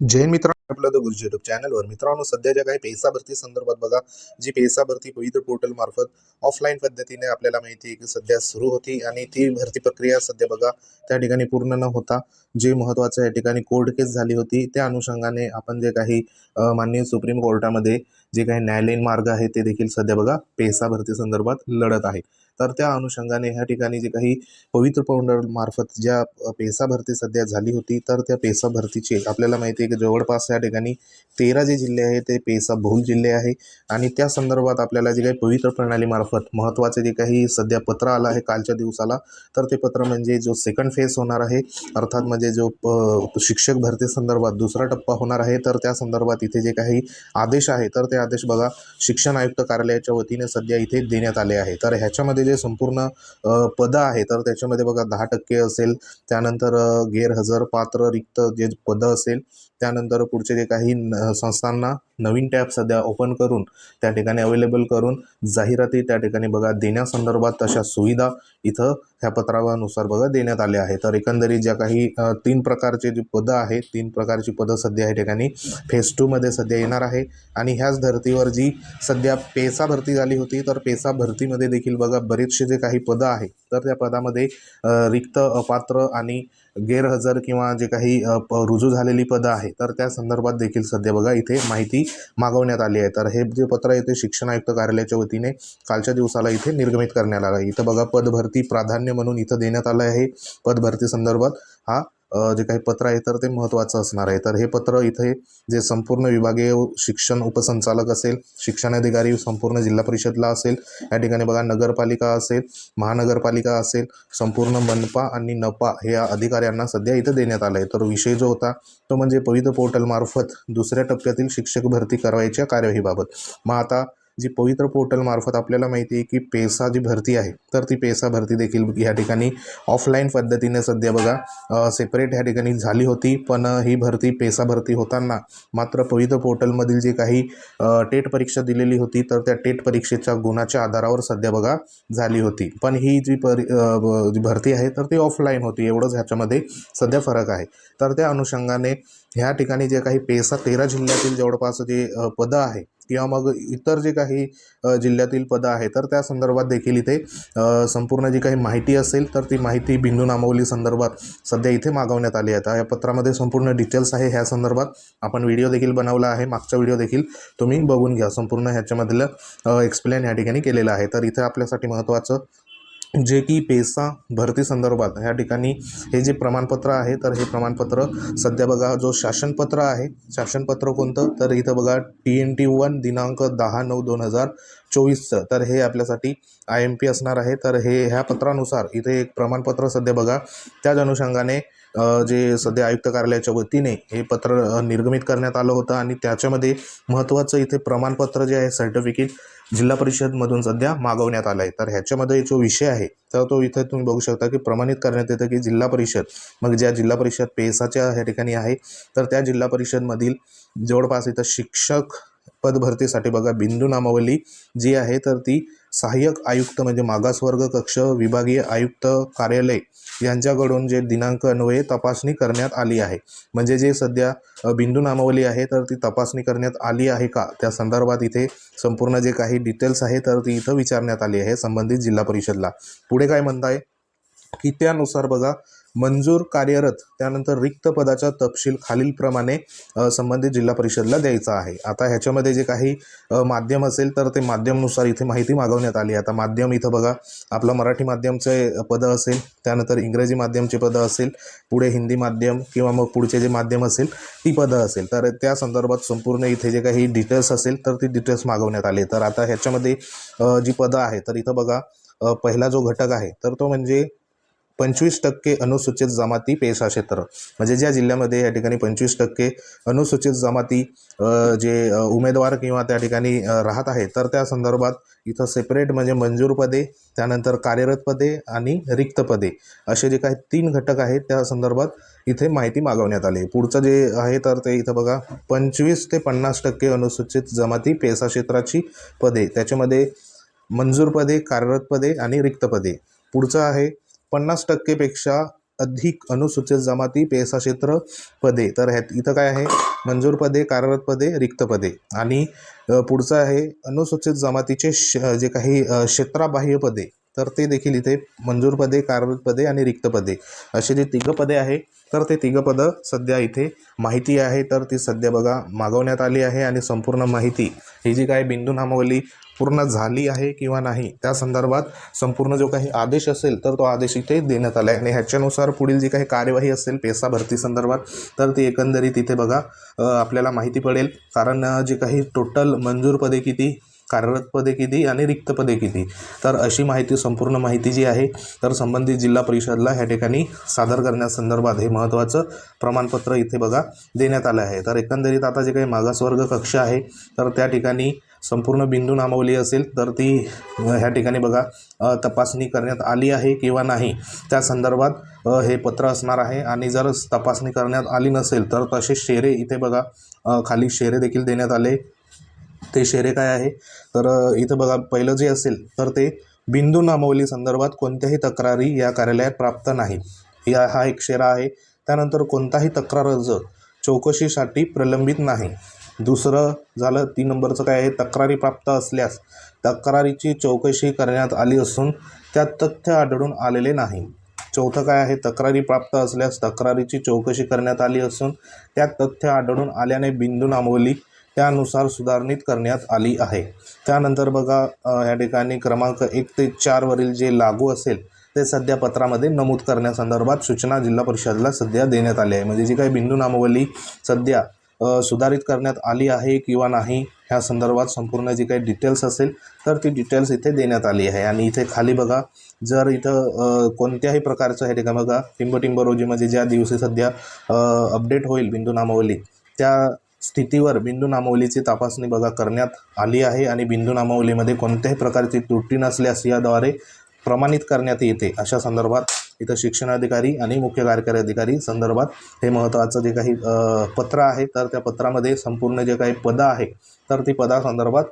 जैन मित्रांनो आपलं द गुरुजी युट्यूब चॅनलवर मित्रांनो सध्या ज्या काही पैसा भरती संदर्भात बघा जी पैसा भरती पवित्र पोर्टल मार्फत ऑफलाईन पद्धतीने आपल्याला माहिती आहे की सध्या सुरू होती आणि ती भरती प्रक्रिया सध्या बघा त्या ठिकाणी पूर्ण न होता जे महत्त्वाचं या ठिकाणी कोर्ट केस झाली होती त्या अनुषंगाने आपण जे काही माननीय सुप्रीम कोर्टामध्ये जे काही न्यायालयीन मार्ग आहे ते देखील सध्या बघा पैसा भरती संदर्भात लढत आहे. तर त्या अनुषंगाने ह्या ठिकाणी जे काही पवित्र पोर्टल मार्फत ज्या पेसा भरती सध्या झाली होती तर त्या पेसा भरतीचे आपल्याला माहिती आहे की जवळपास या ठिकाणी तेरा जे जिल्हे आहे ते पेसा बहुल जिल्हे आहे. आणि त्या संदर्भात आपल्याला जे काही पवित्र प्रणालीमार्फत महत्त्वाचे जे काही सध्या पत्र आलं आहे कालच्या दिवसाला तर ते पत्र म्हणजे जो सेकंड फेज होणार आहे अर्थात म्हणजे जो प- शिक्षक भरती संदर्भात दुसरा टप्पा होणार आहे तर त्या संदर्भात इथे जे काही आदेश आहे तर ते आदेश बघा शिक्षण आयुक्त कार्यालयाच्या वतीने सध्या इथे देण्यात आले आहे. तर ह्याच्यामध्ये जे संपूर्ण पदं आहे तर त्याच्यामध्ये बघा दहा टक्के असेल. त्यानंतर गैरहजर पात्र रिक्त जे पदं असेल त्यानंतर पुढचे जे काही न- संस्थांना नवीन टॅब सध्या ओपन करून त्या ठिकाणी अवेलेबल करून जाहिराती त्या ठिकाणी बघा देण्यासंदर्भात तशा सुविधा इथं ह्या पत्रावानुसार बघा देण्यात आल्या आहे तर एकंदरीत ज्या काही तीन प्रकारचे जी पदं आहेत तीन प्रकारची पदं सध्या या ठिकाणी फेज टूमध्ये सध्या येणार आहे. आणि ह्याच धर्तीवर जी सध्या पेसा भरती झाली होती तर पेसा भरतीमध्ये देखील बघा बरेचसे जे काही पदं आहेत तर त्या पदामध्ये रिक्त अपात्र आणि गैरहजर किंवा जे काही प- रुजू झालेली पदं आहे तर त्या संदर्भात देखील सध्या बघा इथे माहिती मागवण्यात आली आहे. तर हे जे पत्र आहे ते शिक्षण आयुक्त कार्यालयाच्या वतीने कालच्या दिवसाला इथे निर्गमित करण्यात आलं आहे. इथं बघा पदभरती प्राधान्य म्हणून इथं देण्यात आलं आहे. पदभरती संदर्भात हा जे काही पत्र आहे तर ते महत्त्वाचं असणार आहे. तर हे पत्र इथे जे संपूर्ण विभागीय शिक्षण उपसंचालक असेल शिक्षणाधिकारी संपूर्ण जिल्हा परिषदला असेल या ठिकाणी बघा नगरपालिका असेल महानगरपालिका असेल संपूर्ण मनपा आणि नपा हे अधिकाऱ्यांना सध्या इथं देण्यात आलं आहे तर विषय जो होता तो म्हणजे पवित्र पोर्टलमार्फत दुसऱ्या टप्प्यातील शिक्षक भरती करावयाच्या कार्यवाहीबाबत. मग आता जी पवित्र पोर्टलमार्फत आपल्याला माहिती आहे की पेसा जी भरती आहे तर ती पेसा भरती देखील या ठिकाणी ऑफलाईन पद्धतीने सध्या बघा सेपरेट ह्या ठिकाणी झाली होती. पण ही भरती पेसा भरती होताना मात्र पवित्र पोर्टलमधील जे काही टेट परीक्षा दिलेली होती तर त्या टेट परीक्षेच्या गुणाच्या आधारावर सध्या बघा झाली होती. पण ही जी परी जी भरती आहे तर ती ऑफलाईन होती. एवढंच ह्याच्यामध्ये सध्या फरक आहे. तर त्या अनुषंगाने ह्या ठिकाणी जे काही पेसा तेरा जिल्ह्यातील जवळपास जे पदं आहे किंवा मग इतर जे काही जिल्ह्यातील पदं आहेत तर त्या संदर्भात देखील इथे संपूर्ण जी काही माहिती असेल तर ती माहिती बिंदू नामावली संदर्भात सध्या इथे मागवण्यात आली आहे. या पत्रामध्ये संपूर्ण डिटेल्स आहे. ह्या संदर्भात आपण व्हिडिओ देखील बनवला आहे. मागचा व्हिडिओ देखील तुम्ही बघून घ्या. संपूर्ण ह्याच्यामधलं एक्सप्लेन या ठिकाणी केलेलं आहे. तर इथे आपल्यासाठी महत्त्वाचं जे की पेसा भरती संदर्भात ह्या ठिकाणी हे जे प्रमाणपत्र आहे तर हे प्रमाणपत्र सध्या बघा जो शासनपत्र आहे शासनपत्र कोणतं? तर इथं बघा टी एन टी वन दिनांक दहा नऊ दोन हजार चोवीसचं. तर हे आपल्यासाठी आय एम पी असणार आहे. तर हे ह्या पत्रानुसार इथे एक प्रमाणपत्र सध्या बघा त्याच अनुषंगाने जे सध्या आयुक्त कार्यालयाच्या वतीने हे पत्र निर्गमित करण्यात आलं होतं आणि त्याच्यामध्ये महत्त्वाचं इथे प्रमाणपत्र जे आहे सर्टिफिकेट जिल्हा परिषदमधून सध्या मागवण्यात आलं आहे तर ह्याच्यामध्ये जो विषय आहे तर तो इथे तुम्ही बघू शकता की प्रमाणित करण्यात येतं की जिल्हा परिषद. मग ज्या जिल्हा परिषद पेसाच्या ह्या ठिकाणी आहे तर त्या जिल्हा परिषदमधील जवळपास इथं शिक्षक पदभरतीसाठी बघा बिंदू नामावली जी आहे तर ती सहाय्यक आयुक्त म्हणजे मागासवर्ग कक्ष विभागीय आयुक्त कार्यालय यांच्याकडून जे दिनांक अन्वये तपासणी करण्यात आली आहे. म्हणजे जे सध्या बिंदू नामावली आहे तर ती तपासणी करण्यात आली आहे का? त्या संदर्भात इथे संपूर्ण जे काही डिटेल्स आहे तर ती इथं विचारण्यात आली आहे संबंधित जिल्हा परिषदला. पुढे काय म्हणताय? की त्यानुसार बघा मंजूर कार्यरत त्यानंतर रिक्त पदाचा तपशील खालीलप्रमाणे संबंधित जिल्हा परिषदला द्यायचा आहे. आता ह्याच्यामध्ये जे काही माध्यम असेल तर ते माध्यमनुसार इथे माहिती मागवण्यात आली आता माध्यम इथं बघा आपलं मराठी माध्यमचे पदं असेल त्यानंतर इंग्रजी माध्यमचे पदं असेल पुढे हिंदी माध्यम किंवा मग पुढचे जे माध्यम असेल ती पदं असेल. तर त्या संदर्भात संपूर्ण इथे जे काही डिटेल्स असेल तर ती डिटेल्स मागवण्यात आली तर आता ह्याच्यामध्ये जी पदं आहे तर इथं बघा पहिला जो घटक आहे तर तो म्हणजे पंचवीस टक्के अनुसूचित जमाती पेसा क्षेत्र. म्हणजे ज्या जिल्ह्यामध्ये या ठिकाणी पंचवीस टक्के अनुसूचित जमाती जे उमेदवार किंवा त्या ठिकाणी राहत आहे तर त्या संदर्भात इथं सेपरेट म्हणजे मंजूर पदे त्यानंतर कार्यरत पदे आणि रिक्त पदे. असे जे काही तीन घटक आहेत त्या संदर्भात इथे माहिती मागवण्यात आली पुढचं जे आहे तर ते इथं बघा. पंचवीस ते पन्नास टक्के अनुसूचित जमाती पेसा क्षेत्राची पदे. त्याच्यामध्ये मंजूर पदे कार्यरत पदे आणि रिक्त पदे. पुढचं आहे पन्नास टक्केपेक्षा अधिक अनुसूचित जमाती पेसा क्षेत्र पदे. तर ह्यात इथं काय आहे? मंजूर पदे कार्यरत पदे रिक्त पदे. आणि पुढचं आहे अनुसूचित जमातीचे श जे काही क्षेत्राबाह्य पदे. तर ते देखील इथे मंजूर पदे कार्यरत पदे आणि रिक्त पदे. असे जे तिघं पदे आहे तर ते तिघं पदं सध्या इथे माहिती आहे. तर ती सध्या बघा मागवण्यात आली आहे आणि संपूर्ण माहिती ही जी काय बिंदू नामावली पूर्ण झाली आहे किंवा नाही त्या संदर्भात संपूर्ण जो काही आदेश असेल तर तो आदेश इथे देण्यात आला आहे. आणि ह्याच्यानुसार पुढील जी काही कार्यवाही असेल पेसा भरती संदर्भात तर ती एकंदरीत इथे बघा आपल्याला माहिती पडेल. कारण जे काही टोटल मंजूर पदे किती कार्यरत पदे किती आणि रिक्त पदे किती? तर अशी माहिती संपूर्ण माहिती जी आहे तर संबंधित जिल्हा परिषदला ह्या ठिकाणी सादर करण्यासंदर्भात हे महत्त्वाचं प्रमाणपत्र इथे बघा देण्यात आलं आहे. तर एकंदरीत आता जे काही मागासवर्ग कक्ष आहे तर त्या ठिकाणी संपूर्ण बिंदू नामावली असेल तर ती ह्या ठिकाणी बघा तपासणी करण्यात आली आहे किंवा नाही त्या संदर्भात हे पत्र असणार आहे. आणि जर तपासणी करण्यात आली नसेल तर तसे शेरे इथे बघा खाली शेरे देखील देण्यात आले ते शेरे काय आहे? तर इथं बघा पहिलं जे असेल तर ते बिंदू नामवली संदर्भात कोणत्याही तक्रारी या कार्यालयात प्राप्त नाही. या हा एक शेरा आहे. त्यानंतर कोणताही तक्रार अर्ज चौकशीसाठी प्रलंबित नाही. दुसरं झालं तीन नंबरचं काय आहे? तक्रारी प्राप्त असल्यास तक्रारीची चौकशी करण्यात आली असून त्यात तथ्य आढळून आलेले नाही. चौथं काय आहे? तक्रारी प्राप्त असल्यास तक्रारीची चौकशी करण्यात आली असून त्यात तथ्य आढळून आल्याने बिंदू नामवली त्यानुसार सुधारणित करण्यात आली आहे. त्यानंतर बघा ह्या ठिकाणी क्रमांक एक ते चारवरील जे लागू असेल ते सध्या पत्रामध्ये नमूद करण्यासंदर्भात सूचना जिल्हा परिषदला सध्या देण्यात आली आहे. म्हणजे जी काही बिंदू नामावली सध्या सुधारित करण्यात आली आहे किंवा नाही ह्या संदर्भात संपूर्ण जी काही डिटेल्स असेल तर ती डिटेल्स इथे देण्यात आली आहे. आणि इथे खाली बघा जर इथं कोणत्याही प्रकारचं हे ठिकाण बघा टिंब रोजी म्हणजे ज्या दिवशी सध्या अपडेट होईल बिंदू नामावली त्या स्थितीवर बिंदू नामावलीची तपासणी बघा करण्यात आली आहे आणि बिंदू नामावलीमध्ये कोणत्याही प्रकारची त्रुटी नसल्यास याद्वारे प्रमाणित करण्यात येते. अशा संदर्भात इथं शिक्षणाधिकारी आणि मुख्य कार्यकारी अधिकारी संदर्भात हे महत्त्वाचं जे काही पत्र आहे तर त्या पत्रामध्ये संपूर्ण जे काही पदं आहे तर ती पदासंदर्भात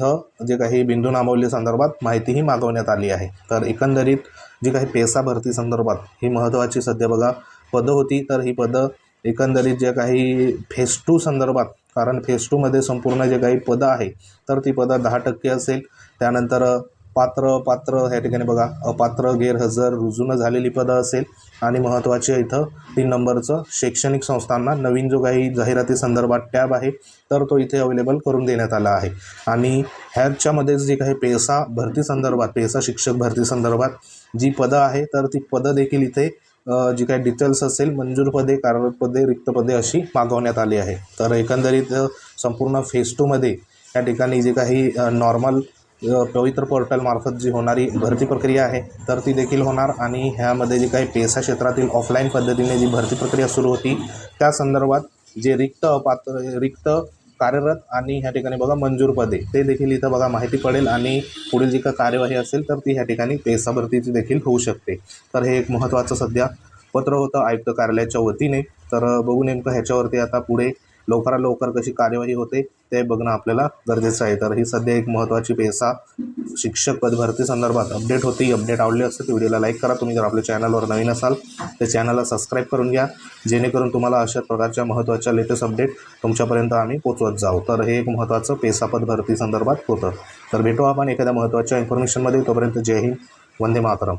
थ जे काही बिंदू नामावली संदर्भात माहितीही मागवण्यात आली आहे. तर एकंदरीत जी काही पेसा भरती संदर्भात ही महत्त्वाची सध्या बघा पदं होती तर ही पदं एकंदरीत जे काही फेस टू संदर्भात कारण फेस टूमध्ये संपूर्ण जे काही पदं आहे तर ती पदं दहा टक्के असेल. त्यानंतर पात्र पात्र ह्या ठिकाणी बघा अपात्र गैरहजर रुजून झालेली पदं असेल. आणि महत्त्वाचे इथं तीन नंबरचं शैक्षणिक संस्थांना नवीन जो काही जाहिराती संदर्भात टॅब आहे तर तो इथे अवेलेबल करून देण्यात आला आहे. आणि ह्याच्यामध्ये जे काही पेसा भरती संदर्भात पेसा शिक्षक भरती संदर्भात जी पदं आहे तर ती पदं देखील इथे जी काही डिटेल्स असेल मंजूर पदे कार्यरत रिक्त पदे अशी मागवण्यात आली आहे. तर एकंदरीत संपूर्ण फेज टूमध्ये या ठिकाणी जे काही नॉर्मल पवित्र पोर्टलमार्फत जी होणारी भरती प्रक्रिया आहे तर ती देखील होणार आणि ह्यामध्ये जी काही पेसा क्षेत्रातील ऑफलाईन पद्धतीने जी भरती प्रक्रिया सुरू होती त्या संदर्भात जे रिक्त अपात्र रिक्त कार्यरत आणि ह्या ठिकाणी बघा मंजूर पदे. ते देखील इथं बघा माहिती पडेल आणि पुढील जी का कार्यवाही असेल तर ती ह्या ठिकाणी पेसा भरतीची देखील होऊ शकते. तर हे एक महत्त्वाचं सध्या पत्र होतं आयुक्त कार्यालयाच्या वतीने. तर बघू नेमकं ह्याच्यावरती आता पुढे लवकरात लवकर कशी कार्यवाही होते ते बघणं आपल्याला गरजेचं आहे. तर ही सध्या एक महत्त्वाची पेसा शिक्षक पद भरती संदर्भात अपडेट होती. अपडेट आवडली असते तर व्हिडिओला लाईक करा. तुम्ही जर आपल्या चॅनलवर नवीन असाल तर चॅनलला सबस्क्राईब करून घ्या. जेणेकरून तुम्हाला अशा प्रकारच्या महत्त्वाच्या लेटेस्ट अपडेट तुमच्यापर्यंत आम्ही पोचवत जाऊ. तर हे एक महत्त्वाचं पेसापद भरती संदर्भात होतं. तर भेटू आपण एखाद्या महत्त्वाच्या इन्फॉर्मेशनमध्ये तोपर्यंत जय हिंद. वंदे मातरम.